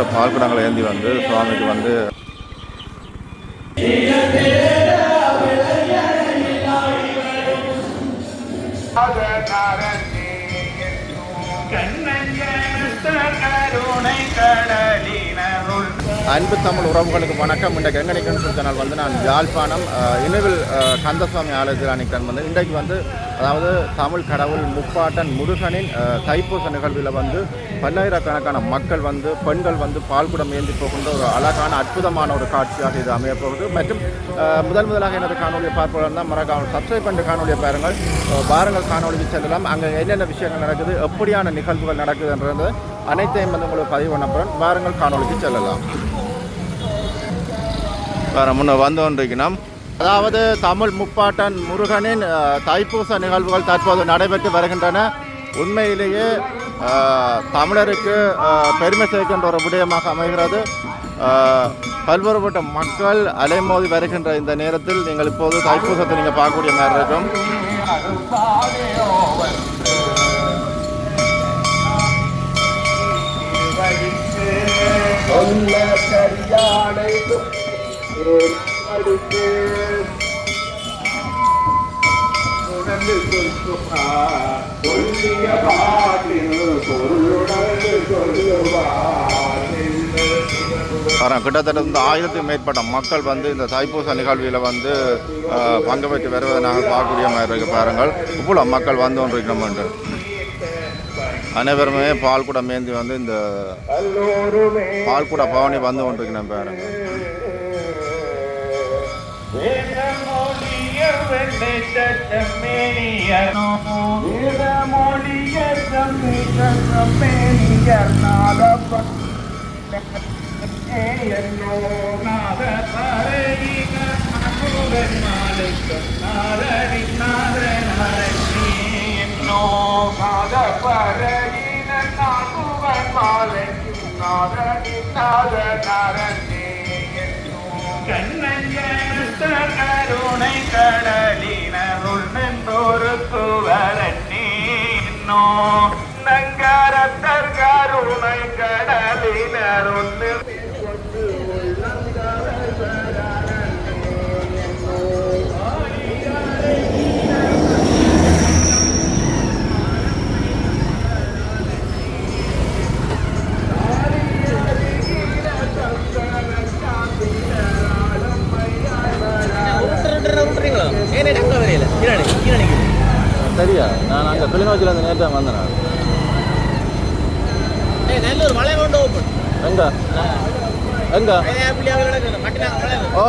இந்த பால்குடங்களை ஏந்தி வந்து சுவாமிக்கு வந்து அன்பு தமிழ் உறவுகளுக்கு வணக்கம். இந்த கங்கனிக்கன் சேனல் வந்து நான் யாழ்ப்பாணம் இனிவில் கந்தசுவாமி ஆலயத்தில் அன்னைக்கு வந்து இன்றைக்கு வந்து அதாவது தமிழ் கடவுள் முப்பாட்டன் முருகனின் தைப்பூச நிகழ்வில் வந்து பல்லாயிரக்கணக்கான மக்கள் வந்து பெண்கள் வந்து பால்குடம் ஏந்தி போகின்ற ஒரு அழகான அற்புதமான ஒரு காட்சியாக இது அமையப்போகுது மற்றும் முதல் முதலாக எனது காணொலியை பார்ப்பவர்கள் தான் மறக்காமல் சப்ஸ்கிரைப் பண்ணி காணொலியை பாருங்கள் பாருங்கள் காணொலிக்கு செல்லலாம். அங்கே என்னென்ன விஷயங்கள் நடக்குது எப்படியான நிகழ்வுகள் நடக்குதுன்றது அனைத்தையும் வந்து உங்களுக்கு பதிவு பண்ண பாருங்கள் காணொலிக்கு செல்லலாம். வேறு முன்னே வந்து அதாவது தமிழ் முப்பாட்டன் முருகனின் தைப்பூச நிகழ்வுகள் தற்போது நடைபெற்று வருகின்றன. உண்மையிலேயே தமிழருக்கு பெருமை சேர்க்கின்ற ஒரு விடயமாக அமைகிறது. பல்வேறுபட்ட மக்கள் அலைமோதி வருகின்ற இந்த நேரத்தில் நீங்கள் இப்போது தைப்பூசத்தை நீங்கள் பார்க்கக்கூடிய மாதிரி இருக்கும். சொல்ல சரியானை அடுத்து உணர்ந்து சொல்லுவார் சொல்லிய பாட்டில் பொருளுணர்ந்து சொல்லுவார் வரோம் கிட்டத்தட்ட இந்த ஆயிரத்துக்கும் மேற்பட்ட மக்கள் வந்து இந்த தைப்பூச நிகழ்வில் வந்து பங்கு பெற்று வருவதை நாங்கள் பார்க்கக்கூடிய மாதிரி இருக்கு பாருங்கள். இவ்வளோ மக்கள் வந்து கொண்டிருக்கிறோம் அனைவருமே பால்குடம் மேந்தி வந்து இந்த பால்குட பவனி வந்து கொண்டிருக்கிறோம் பாருங்க வேதமொழியர் வெண்ணை சட்டமேனியர் வேதமொழியர் தம்மை சட்டமேனியர் நாதப்ப என்னோ நாத பரையின அனுரன் மாலுக்கம் நாரணி நாரணி என்னோ நாத பரையின நாகுவன் மாலைக்கும் நாரணி நாத நாரணி என்னோ ഒഴുക്കുവരന്നീന്നോ നങ്കരത്തർ കരുണൈ കടലിനറുന്നു எங்க? ஓ.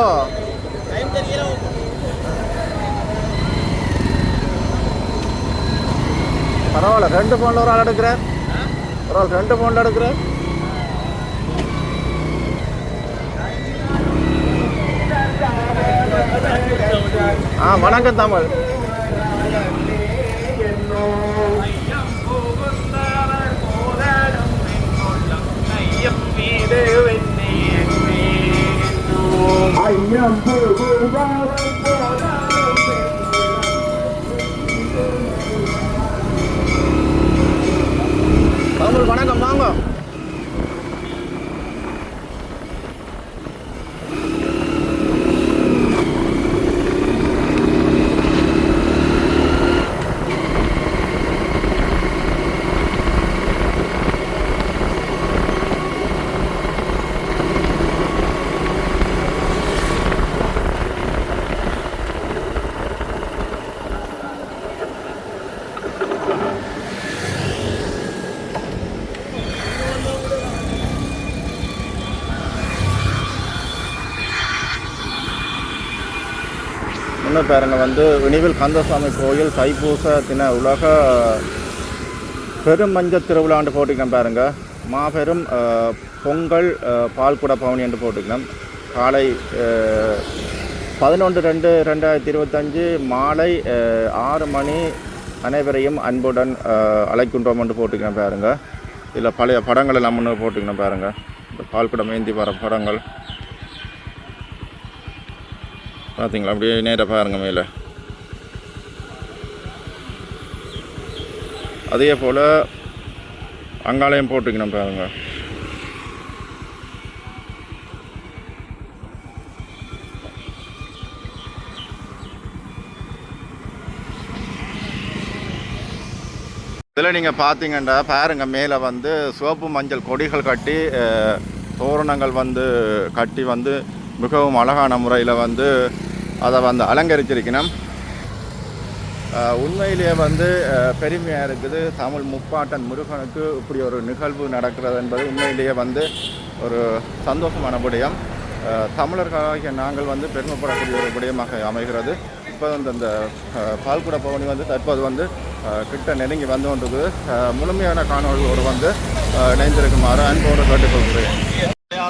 பரவாயில்ல ரெண்டு ஃபோனில் ஒரு ஆள் எடுக்கிறேன். ஆள் ரெண்டு ஃபோனில் எடுக்கிறேன். ஆ வணக்கம் தமிழ். இன்னும் பாருங்கள் வந்து வினிவில் கந்தசுவாமி கோயில் தைப்பூச தின உலக பெருமஞ்ச திருவிழாண்டு போட்டுக்கணும் பாருங்க. மாபெரும் பொங்கல் பால்குட பவனி என்று போட்டுக்கணும் காலை பதினொன்று ரெண்டு ரெண்டாயிரத்தி இருபத்தஞ்சு மாலை ஆறு மணி அனைவரையும் அன்புடன் அழைக்கின்றோம் என்று போட்டுக்கணும் பாருங்க. இதில் பழைய படங்கள் எல்லாம் முன்னே போட்டுக்கணும் பாருங்க. இந்த பால்குடம் ஏந்தி வர படங்கள். பார்த்தீங்களா அப்படியே நேராக பாருங்க மேலே. அதே போல் அங்காலையும் போட்டுக்கணும் பாருங்க. இதில் நீங்கள் பார்த்தீங்கன்னா பாருங்கள் மேலே வந்து சிவப்பு மஞ்சள் கொடிகள் கட்டி தோரணங்கள் வந்து கட்டி வந்து மிகவும் அழகான முறையில் வந்து அதை வந்து அலங்கரிச்சிருக்கணும். உண்மையிலேயே வந்து பெருமையாக இருக்குது. தமிழ் முப்பாட்டன் முருகனுக்கு இப்படி ஒரு நிகழ்வு நடக்கிறது என்பது உண்மையிலேயே வந்து ஒரு சந்தோஷமான விடயம். தமிழர்களாகிய நாங்கள் வந்து பெருமைப்படக்கூடிய ஒரு விடயமாக அமைகிறது. இப்போ வந்து அந்த பால்குட பவனி வந்து தற்போது வந்து கிட்ட நெருங்கி வந்து கொண்டிருக்குது. அஹ், முழுமையான காணொலிகளோடு வந்து இணைந்திருக்குமாறு அன்போடு கேட்டுக்கொள்கிறேன்.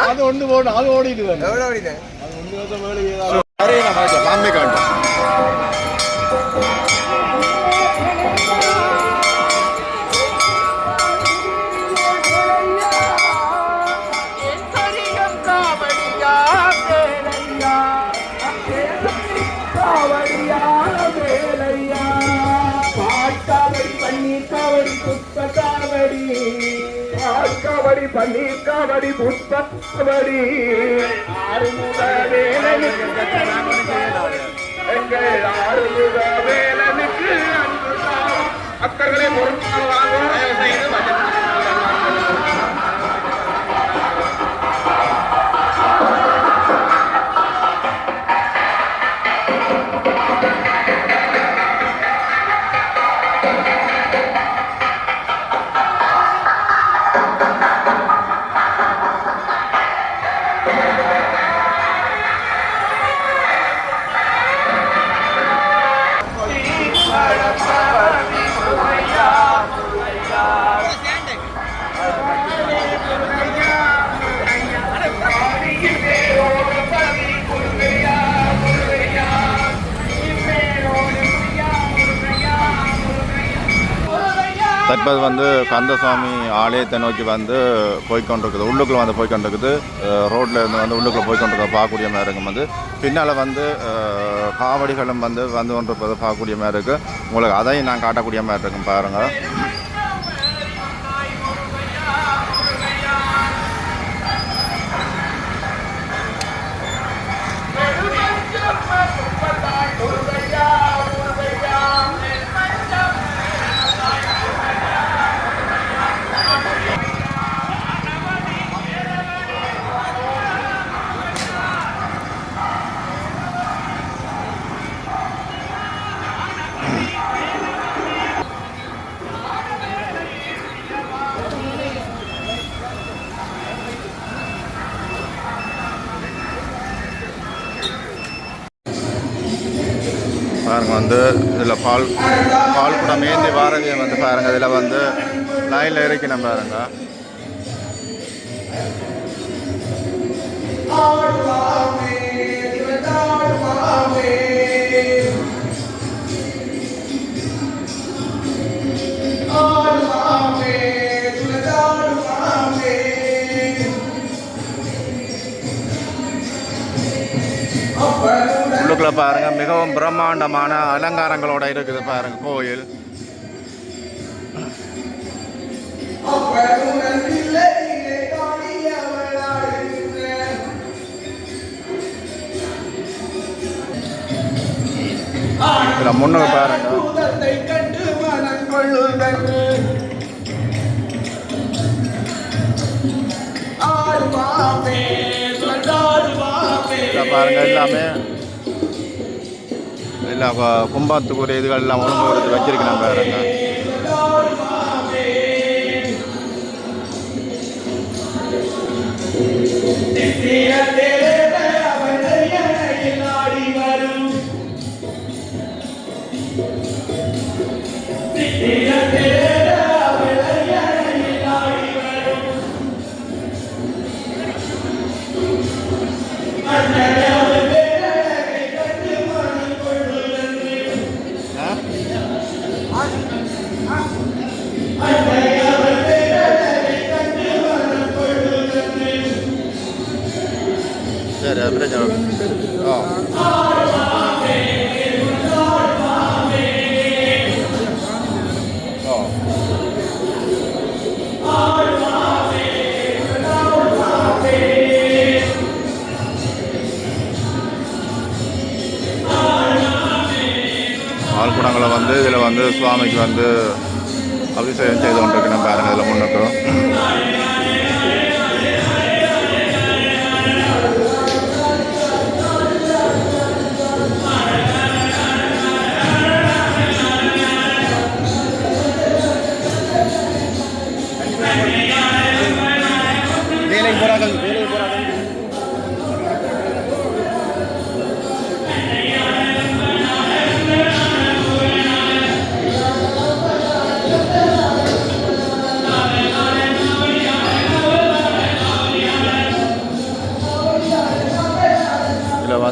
அது ஒன்று போடும் அது ஓடிட்டு வேணும் எவ்வளோ ஓடிது அது ஒன்று வருஷம் வேலை ஏதாவது சாமி காட்டு காவடி பள்ளி காவடி புஷ்ப ஆறுமுக எங்கள் ஆறுமுக வேலனுக்கு Thank you. தற்போது வந்து கந்தசாமி ஆலயத்தை நோக்கி வந்து போய்க்கொண்டிருக்குது. உள்ளுக்குள்ளே வந்து போய்கொண்டிருக்குது ரோட்டில் இருந்து வந்து உள்ளுக்குள்ளே போய்கொண்டிருக்க பார்க்கக்கூடிய மாதிரி இருக்கும் வந்து. பின்னால் வந்து காவடிகளும் வந்து வந்து கொண்டிருப்பதை பார்க்கக்கூடிய மாதிரி இருக்குது உங்களுக்கு அதையும் நான் காட்டக்கூடிய மாதிரி இருக்கும் பாருங்கள் பாருங்கள் வந்து இதில் பால் பால் கூட மேந்தி பாரதியை வந்து பாருங்க இதில் வந்து லைனில் இருக்கணும் பாருங்க. கோயிலை பாருங்கள் மிகவும் பிரம்மாண்டமான அலங்காரங்களோட இருக்குது பாருங்கள் கோயில். இதுல முன்னுக்கு பாருங்கள் பாருங்க எல்லாமே. இல்லை கு- கும்பத்துக்குரிய இதுகள் எல்லாம் ஒழுங்கு கொடுத்து வச்சிருக்கேன் பாருங்க சரி சுவாமிக்கு வந்து அபிஷேகம் செய்து கொண்டிருக்கணும் பாருங்கள் இதில் முன்னுக்கு.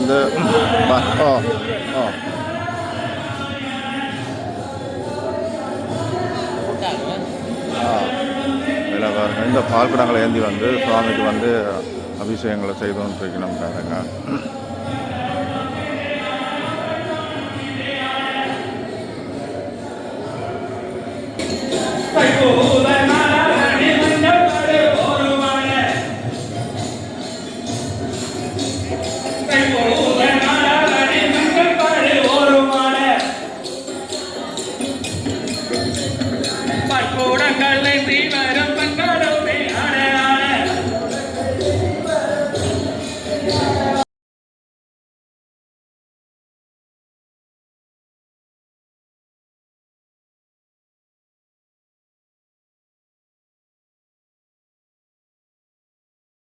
வந்து ஓ ஓ. ஆ. இதில் இந்த பால்குடங்களை ஏந்தி வந்து சுவாமிக்கு வந்து அபிஷேகங்களை செய்து இருக்கணும் பாருங்க. தைப்பூச கூடங்களை தீவர